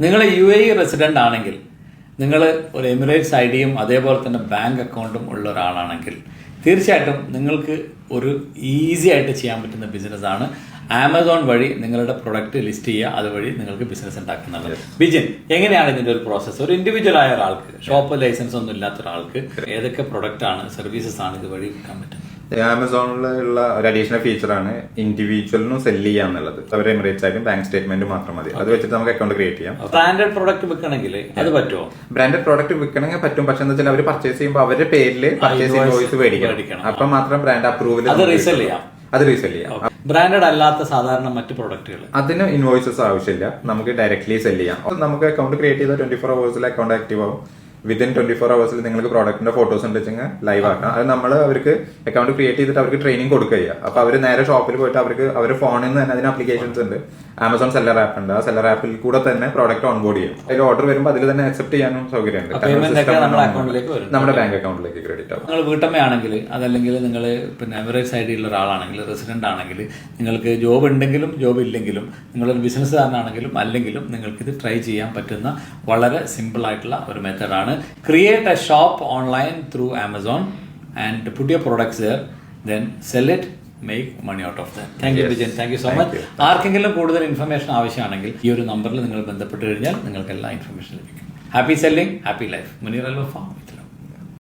നിങ്ങൾ U A E resident ആണെങ്കിൽ നിങ്ങൾ ഒരു എമിറേറ്റ്സ് ഐ ഡിയും അതേപോലെ തന്നെ ബാങ്ക് അക്കൗണ്ടും ഉള്ള ഒരാളാണെങ്കിൽ തീർച്ചയായിട്ടും നിങ്ങൾക്ക് ഒരു ഈസി ആയിട്ട് ചെയ്യാൻ പറ്റുന്ന ബിസിനസ്സാണ് ആമസോൺ വഴി നിങ്ങളുടെ പ്രൊഡക്റ്റ് ലിസ്റ്റ് ചെയ്യുക അതുവഴി നിങ്ങൾക്ക് ബിസിനസ് ഉണ്ടാക്കുന്നത് ബിജിൻ എങ്ങനെയാണ് ഇതിന്റെ ഒരു പ്രോസസ്സ് ഒരു ഇൻഡിവിജ്വൽ ആയ ഒരാൾക്ക് ഷോപ്പ് ലൈസൻസ് ഒന്നും ഇല്ലാത്ത ഒരാൾക്ക് ഏതൊക്കെ പ്രൊഡക്റ്റ് ആണ് സർവീസസ് ആണ് ഇതുവഴി വിൽക്കാൻ പറ്റുന്നത്? ആമസോണിലുള്ള ഒരു അഡീഷണൽ ഫീച്ചറാണ് ഇൻഡിവിജ്വലിനും സെൽ ചെയ്യാന്നുള്ളത് അവർ എമിറേറ്റ്സ് ആയിട്ടും ബാങ്ക് സ്റ്റേറ്റ്മെന്റ് മാത്രം മതി. അത് വെച്ചിട്ട് നമുക്ക് അക്കൗണ്ട് ക്രിയേറ്റ് ചെയ്യാം. ബ്രാൻഡഡ് പ്രോഡക്റ്റ് വിൽക്കണമെങ്കിൽ അത് പറ്റുമോ? ബ്രാൻഡഡ് പ്രോഡക്റ്റ് വിൽക്കണമെങ്കിൽ പറ്റും. പക്ഷെ എന്താ വെച്ചാൽ അവർ പർച്ചേസ് ചെയ്യുമ്പോൾ അവരുടെ പേരിൽ പർച്ചേസ് ഇൻവോയ്സ് മേടിക്കണം. അപ്പൊ മാത്രം ബ്രാൻഡ് അപ്രൂവൽ അത് റീസെൽ ചെയ്യാം. അത് റീസെൽ ചെയ്യാം. ബ്രാൻഡഡ് അല്ലാത്ത സാധാരണ മറ്റ് പ്രോഡക്റ്റുകൾ അതിന് ഇൻവോയ്സസ് ആവശ്യമില്ല. നമുക്ക് ഡയറക്ട്ലി സെൽ ചെയ്യാം. നമുക്ക് അക്കൗണ്ട് ക്രിയേറ്റ് ചെയ്ത ട്വന്റി ഫോർ അവേഴ്സിൽ അക്കൗണ്ട് ആക്റ്റീവ് ആവും. വിത്തിൻ ട്വന്റി ഫോർ അവേഴ്സിൽ നിങ്ങൾക്ക് പ്രോഡക്റ്റിന്റെ ഫോട്ടോസ് ഉണ്ട് വെച്ചാൽ ലൈവ് ആക്കാം. അത് നമ്മൾ അവർക്ക് അക്കൗണ്ട് ക്രിയേറ്റ് ചെയ്തിട്ട് അവർക്ക് ട്രെയിനിങ് കൊടുക്കുക ചെയ്യുക അപ്പൊ അവർ നേരെ ഷോപ്പിൽ പോയിട്ട് അവർക്ക് അവരുടെ ഫോണിൽ നിന്ന് തന്നെ അതിന് അപ്ലിക്കേഷൻസ് ഉണ്ട്. ആമസോൺ സെല്ലർ ആപ്പ് ഉണ്ട്. ആ സെല്ലർ ആപ്പിൽ കൂടെ തന്നെ പ്രോഡക്റ്റ് ഓൺബോർഡ് ചെയ്യും. അതിൽ ഓർഡർ വരുമ്പോൾ അതിൽ തന്നെ അക്സെപ്റ്റ് ചെയ്യാനും സൗകര്യമുണ്ട്. നമ്മുടെ ബാങ്ക് അക്കൗണ്ടിലേക്ക് ക്രെഡിറ്റ് ആവും. നിങ്ങൾ വീട്ടമ്മയാണെങ്കിൽ അതല്ലെങ്കിൽ നിങ്ങൾ പിന്നെ എവറേജ് സൈഡിലുള്ള ഒരാളാണെങ്കിൽ റെസിഡന്റ് ആണെങ്കിൽ നിങ്ങൾക്ക് ജോബ് ഉണ്ടെങ്കിലും ജോബ് ഇല്ലെങ്കിലും നിങ്ങളൊരു ബിസിനസ്സുകാരനാണെങ്കിലും അല്ലെങ്കിലും നിങ്ങൾക്ക് ഇത് ട്രൈ ചെയ്യാൻ പറ്റുന്ന വളരെ സിമ്പിൾ ആയിട്ടുള്ള ഒരു മെത്തഡാണ് create a shop online through Amazon and put your products there then sell it make money out of that thank you Vijayan thank you so much ആർക്കെങ്കിലും കൂടുതൽ ഇൻഫർമേഷൻ ആവശ്യമാണെങ്കിൽ ഈ ഒരു നമ്പറിൽ നിങ്ങൾ ബന്ധപ്പെട്ട് കഴിഞ്ഞാൽ നിങ്ങൾക്ക് എല്ലാ ഇൻഫർമേഷൻ ലഭിക്കും. Happy selling happy life Muneer Al Wafa